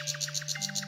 Thank you.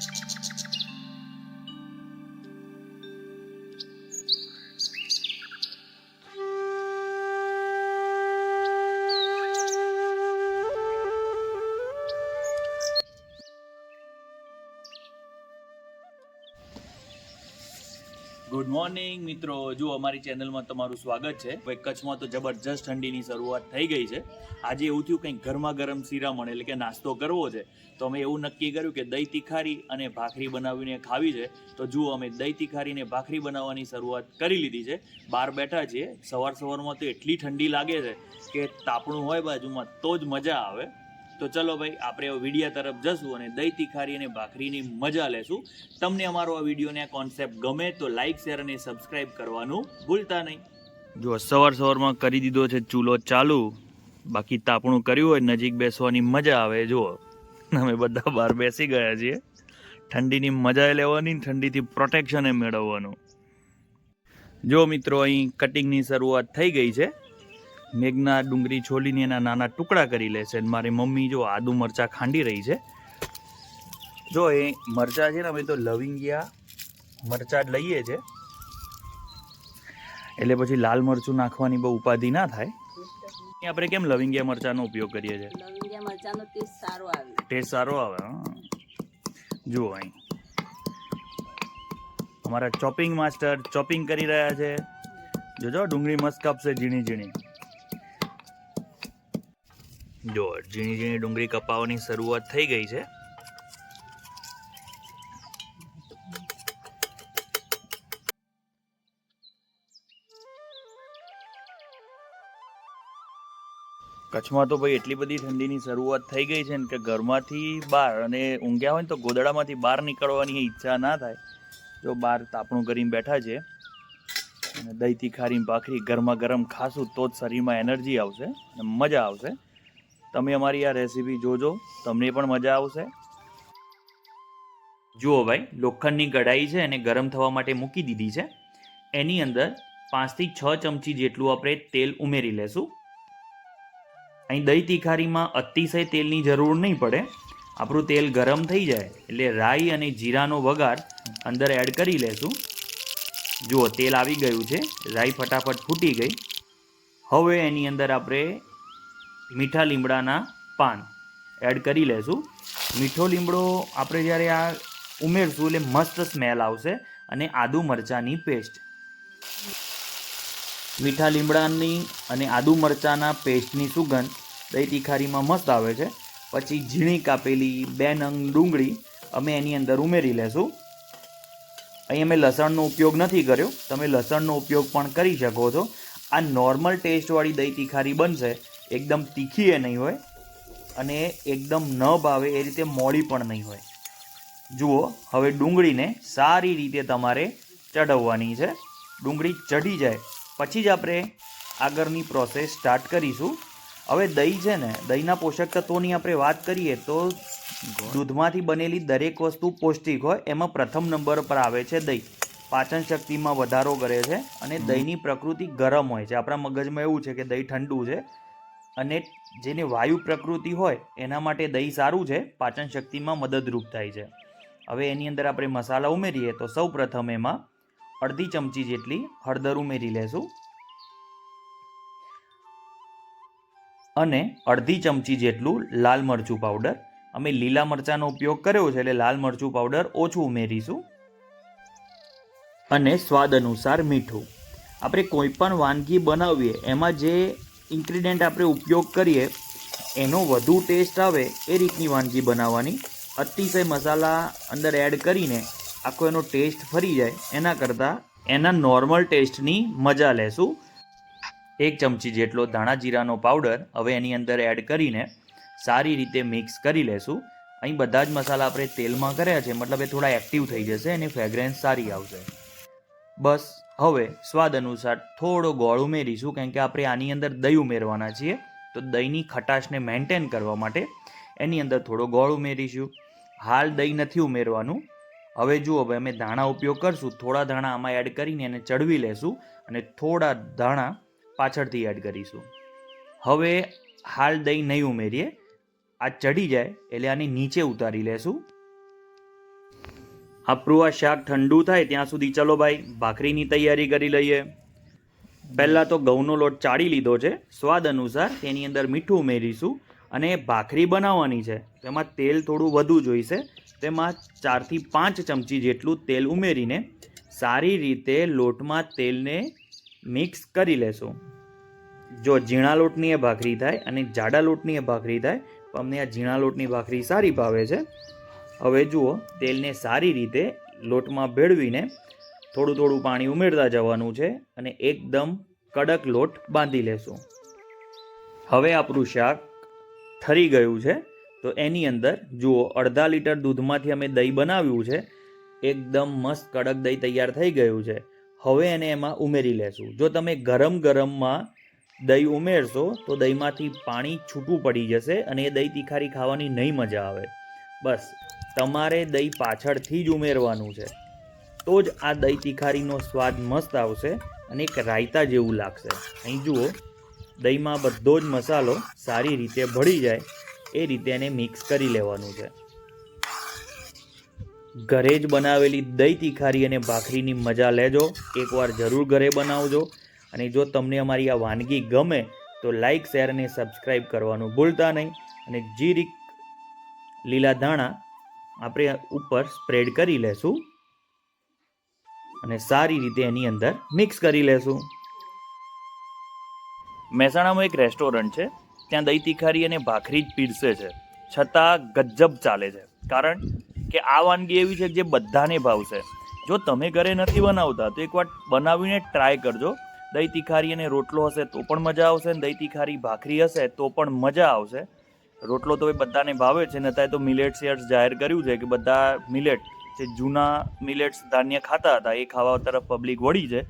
Good morning મિત્રો. જો અમારી ચેનલમાં તમારું સ્વાગત છે. ભાઈ કચ્છમાં તો જબરજસ્ત ઠંડીની શરૂઆત થઈ ગઈ છે. આજે એવું થયું કંઈક ગરમા ગરમ શિરામણ એટલે કે નાસ્તો કરવો છે. તો અમે એવું નક્કી કર્યું કે દહીં તિખારી અને ભાખરી બનાવીને ખાવી છે. તો જુઓ, અમે દહીં તિખારીને ભાખરી બનાવવાની શરૂઆત કરી લીધી છે. બહાર બેઠા છીએ. સવાર સવારમાં તો એટલી ઠંડી લાગે છે કે તાપણું હોય બાજુમાં તો જ મજા આવે. તો ચલો ભાઈ, આપણે વિડીયા તરફ જશું અને દહીં તીખારી અને ભાખરીની મજા લેશું. તમને અમારો આ વિડીયોને આ કોન્સેપ્ટ ગમે તો લાઈક શેર અને સબસ્ક્રાઇબ કરવાનું ભૂલતા નહીં. જો સવાર સવારમાં કરી દીધો છે ચૂલો ચાલુ. બાકી તાપણું કર્યું હોય, નજીક બેસવાની મજા આવે. જુઓ, અમે બધા બહાર બેસી ગયા છીએ. ઠંડીની મજા લેવાની ઠંડીથી પ્રોટેક્શન એ મેળવવાનું. જો મિત્રો, અહીં કટિંગની શરૂઆત થઈ ગઈ છે. મેઘના ડુંગળી છોલીને એના નાના ટુકડા કરી લેશે અને મારી મમ્મી જો આદુ મરચા ખાંડી રહી છે. જો એ મરચા છે ને અમે તો લવિંગિયા મરચા લઈએ છીએ એટલે પછી લાલ મરચું નાખવાની બહુ ઉપાધિ ના થાય. અહીં આપણે કેમ લવિંગિયા મરચાનો ઉપયોગ કરીએ છીએ? લવિંગિયા મરચાનો ટેસ્ટ સારો આવે. ટેસ્ટ સારો આવે હા. જુઓ અહીં. અમારા ચોપિંગ માસ્ટર ચોપિંગ કરી રહ્યા છે. જોજો ડુંગળી મસ્ત કાપશે ઝીણી ઝીણી. જો, ઝીણી ઝીણી ડુંગળી કપાવવાની શરૂઆત થઈ ગઈ છે. કચ્છમાં તો ભાઈ એટલી બધી ઠંડીની શરૂઆત થઈ ગઈ છે ને કે ઘરમાંથી બહાર અને ઊંઘ્યા હોય ને તો ગોદડામાંથી બહાર નીકળવાની ઈચ્છા ના થાય. જો બહાર તાપણું કરીને બેઠા છે અને દહીં તીખારી ભાખરી ગરમા ગરમ ખાશું તો જ શરીરમાં એનર્જી આવશે અને મજા આવશે. તમે અમારી આ રેસીપી જોજો, તમને પણ મજા આવશે. જુઓ ભાઈ, લોખંડની કઢાઈ છે, એને ગરમ થવા માટે મૂકી દીધી છે. એની અંદર પાંચથી છ ચમચી જેટલું આપણે તેલ ઉમેરી લેશું. અહીં દહીં તીખારીમાં અતિશય તેલની જરૂર નહીં પડે. આપણું તેલ ગરમ થઈ જાય, એટલે રાઈ અને જીરાનો વઘાર અંદર એડ કરી લેશું. જુઓ, તેલ આવી ગયું છે, રાઈ ફટાફટ ફૂટી ગઈ. હવે એની અંદર આપણે મીઠા લીમડાના પાન. એડ કરી લેશું. મીઠો લીમડો આપણે જ્યારે આ ઉમેરશું એટલે મસ્ત સ્મેલ આવશે અને આદુ મરચાંની પેસ્ટ મીઠા લીમડાની અને આદુ મરચાંના પેસ્ટની સુગંધ દહીં તીખારીમાં મસ્ત આવે છે. પછી ઝીણી કાપેલી બે નંગ ડુંગળી અમે એની અંદર ઉમેરી લેશું. અહીં અમે લસણનો ઉપયોગ નથી કર્યો. તમે લસણનો ઉપયોગ પણ કરી શકો છો. આ નોર્મલ ટેસ્ટવાળી દહીં તીખારી બનશે એકદમ તીખી એ નહીં હોય અને એકદમ ન ભાવે એ રીતે મોડી પણ નહીં હોય. જુઓ હવે ડુંગળીને સારી રીતે તમારે ચઢવવાની છે. ડુંગળી ચઢી જાય. પછી જ આપણે આગળની પ્રોસેસ સ્ટાર્ટ કરીશું. હવે દહીં છે ને દહીંના પોષક તત્વોની આપણે વાત કરીએ તો દૂધમાંથી બનેલી દરેક વસ્તુ પૌષ્ટિક હોય એમાં પ્રથમ નંબર પર આવે છે દહીં. પાચન શક્તિમાં વધારો કરે છે અને દહીંની પ્રકૃતિ ગરમ હોય છે. આપણા મગજમાં એવું છે કે દહીં ઠંડુ છે. અને જેને વાયુ પ્રકૃતિ હોય, એના માટે દહીં સારું છે, પાચન શક્તિમાં મદદરૂપ થાય છે. હવે એની અંદર આપણે મસાલા ઉમેરીએ તો સૌ પ્રથમ એમાં અડધી ચમચી જેટલી હળદર ઉમેરી લેશું. અને અડધી ચમચી જેટલું લાલ મરચું પાવડર. અમે લીલા મરચાંનો ઉપયોગ કર્યો છે એટલે લાલ મરચું પાવડર ઓછું ઉમેરીશું. અને સ્વાદ અનુસાર મીઠું. આપણે કોઈ પણ વાનગી બનાવીએ, એમાં જે ઇન્ગ્રીડિયન્ટ આપણે ઉપયોગ કરીએ, એનો વધુ ટેસ્ટ આવે એ રીતની વાનગી બનાવવાની. અતિશય મસાલા અંદર એડ કરીને આખો એનો ટેસ્ટ ફરી જાય, એના કરતાં એના નોર્મલ ટેસ્ટની મજા લેશું. એક ચમચી જેટલો ધાણા જીરાનો પાવડર હવે એની અંદર એડ કરીને સારી રીતે મિક્સ કરી લેશું. અહીં બધા જ મસાલા આપણે તેલમાં કર્યા છે, મતલબ એ થોડા એક્ટિવ થઈ જશે, એની ફ્રેગ્રન્સ સારી આવશે. બસ હવે સ્વાદ અનુસાર થોડો ગોળ ઉમેરીશું, કારણ કે આપણે આની અંદર દહીં ઉમેરવાના છીએ. તો દહીંની ખટાશને મેન્ટેન કરવા માટે એની અંદર થોડો ગોળ ઉમેરીશું. હાલ દહીં નથી ઉમેરવાનું. હવે જુઓ, હવે અમે ધાણા ઉપયોગ કરશું. થોડા ધાણા આમાં એડ કરીને એને ચડવી લેશું અને થોડા ધાણા પાછળથી એડ કરીશું. હવે હાલ દહીં નહીં ઉમેરીએ. આ ચડી જાય એટલે આની નીચે ઉતારી લેશું. આપણું આ શાક ઠંડુ થાય ત્યાં સુધી ચલો ભાઈ, ભાખરીની તૈયારી કરી લઈએ. પહેલાં તો ઘઉંનો લોટ ચાળી લીધો છે. સ્વાદ અનુસાર તેની અંદર મીઠું ઉમેરીશું અને ભાખરી બનાવવાની છે. તેમાં તેલ થોડું વધુ જોઈશે. તેમાં ચારથી પાંચ ચમચી જેટલું તેલ ઉમેરીને સારી રીતે લોટમાં તેલને મિક્સ કરી લેશું. જો ઝીણા લોટની એ ભાખરી થાય અને જાડા લોટની એ ભાખરી થાય, તો અમને આ ઝીણા લોટની ભાખરી સારી ભાવે છે. હવે જુઓ, તેલને સારી રીતે લોટમાં ભેળવીને થોડું થોડું પાણી ઉમેરતા જવાનું છે અને એકદમ કડક લોટ બાંધી લેશું. હવે આપણું શાક ઠરી ગયું છે, તો એની અંદર જુઓ, અડધા લીટર દૂધમાંથી અમે દહીં બનાવ્યું છે, એકદમ મસ્ત કડક દહીં તૈયાર થઈ ગયું છે. હવે એને એમાં ઉમેરી લેશું. જો તમે ગરમ ગરમમાં દહીં ઉમેરશો, તો દહીંમાંથી પાણી છૂટું પડી જશે અને એ દહીં તીખારી ખાવાની નહીં મજા આવે. બસ. તમારે દહીં પાછળથી જ ઉમેરવાનું છે. તો જ આ દહીં તિખારીનો સ્વાદ મસ્ત આવશે અને એક રાયતા જેવું લાગશે. અહીં જુઓ, દહીંમાં બધો જ મસાલો સારી રીતે ભળી જાય. એ રીતે એને મિક્સ કરી લેવાનું છે. ઘરે જ બનાવેલી દહીં તિખારી અને ભાખરીની મજા લેજો. એકવાર જરૂર ઘરે બનાવજો. અને જો તમને અમારી આ વાનગી ગમે, તો લાઇક શેર અને સબસ્ક્રાઈબ કરવાનું ભૂલતા નહીં. અને જીરીક લીલા ધાણા આપણે ઉપર સ્પ્રેડ કરી લેશું. અને સારી રીતે એની અંદર મિક્સ કરી લેશું. મહેસાણામાં એક રેસ્ટોરન્ટ છે, ત્યાં દહીં તિખારી અને ભાખરી જ પીરસે છે. છતાં ગજબ ચાલે છે. કારણ કે આ વાનગી એવી છે જે બધાને ભાવશે. જો તમે ઘરે નથી બનાવતા, તો એકવાર બનાવીને ટ્રાય કરજો. દહીં તિખારી અને રોટલો હશે તો પણ મજા આવશે અને દહીં તિખારી, ભાખરી હશે તો પણ મજા આવશે. રોટલો તો એ બધાને ભાવે છે ને અત્યારે તો મિલેટ્સ યર્સ જાહેર કર્યું છે કે બધા મિલેટ જે જૂના મિલેટ્સ ધાન્ય ખાતા હતા, એ ખાવા તરફ પબ્લિક વળી છે.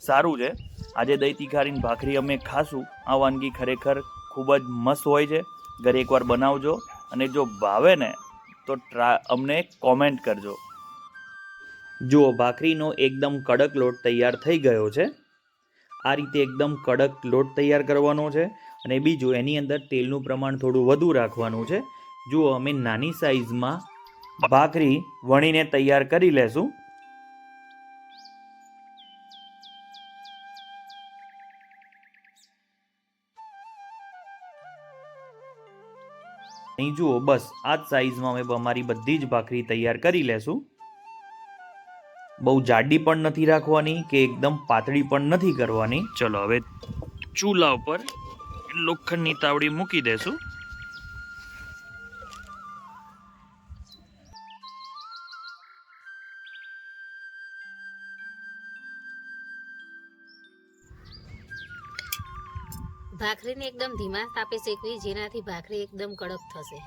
સારું છે. આજે દહીં તીખારીની ભાખરી અમે ખાશું. આ વાનગી ખરેખર ખૂબ જ મસ્ત હોય છે. ઘરે એકવાર બનાવજો. અને જો ભાવે ને, તો ટ્રા, અમને કોમેન્ટ કરજો. જુઓ, ભાખરીનો એકદમ કડક લોટ તૈયાર થઈ ગયો છે. આ રીતે એકદમ કડક લોટ તૈયાર કરવાનો છે. અને બીજું, એની અંદર તેલનું પ્રમાણ થોડું વધુ રાખવાનું છે. જુઓ, અમે નાની સાઈઝમાં ભાખરી વણીને તૈયાર કરી લેશું. અહીં જુઓ, બસ, આ જ સાઈઝમાં અમે અમારી બધી જ ભાખરી તૈયાર કરી લેશું. બહુ જાડી પણ નથી રાખવાની કે એકદમ પાતળી પણ નથી કરવાની. ચલો, હવે ચૂલા ઉપર લોખંડની તાવડી મૂકી દેશું. ભાખરીને એકદમ ધીમા તાપે શેકવી, જેનાથી ભાખરી એકદમ કડક થશે.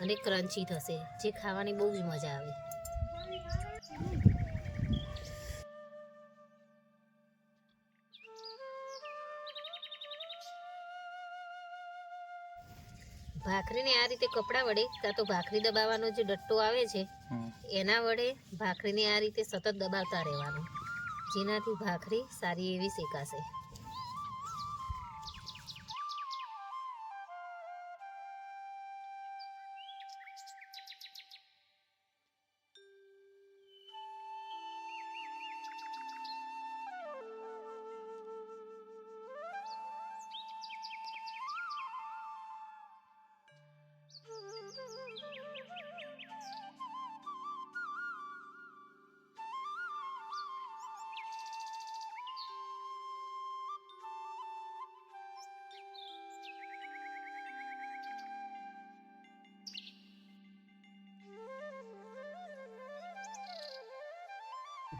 અને ક્રન્ચી થશે, જે ખાવાની બહુ જ મજા આવે. ભાખરીને આ રીતે કપડા વડે કાં તો ભાખરી દબાવવાનો જે ડટ્ટો આવે છે એના વડે ભાખરીને આ રીતે સતત દબાવતા રહેવાનું. જેનાથી ભાખરી સારી એવી શેકાશે.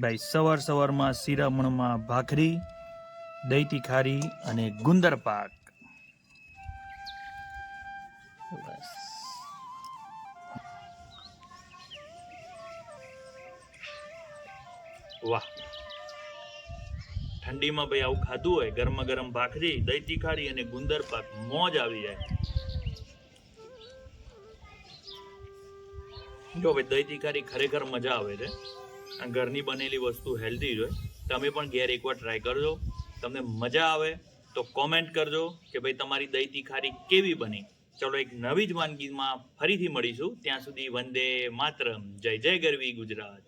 ભાઈ, સવાર સવારમાં શિરામણમાં ભાખરી દહીં ખારી અને ગુંદર પાક. વાહ. ઠંડીમાં ભાઈ આવું ખાધું હોય ગરમા ગરમ ભાખરી દહીં તીખારી અને ગુંદર પાક, મોજ આવી જાય. જો ભાઈ દહીં તીખારી ખરેખર મજા આવે છે. ઘરની બનેલી વસ્તુ હેલ્ધી જ હોય. તમે પણ ઘેર એકવાર ટ્રાય કરજો. તમને મજા આવે તો કોમેન્ટ કરજો કે ભાઈ તમારી દહીં તીખારી કેવી બની. ચલો એક નવી જ વાનગીમાં ફરીથી મળીશું. ત્યાં સુધી વંદે માતરમ. જય જય ગરવી ગુજરાત.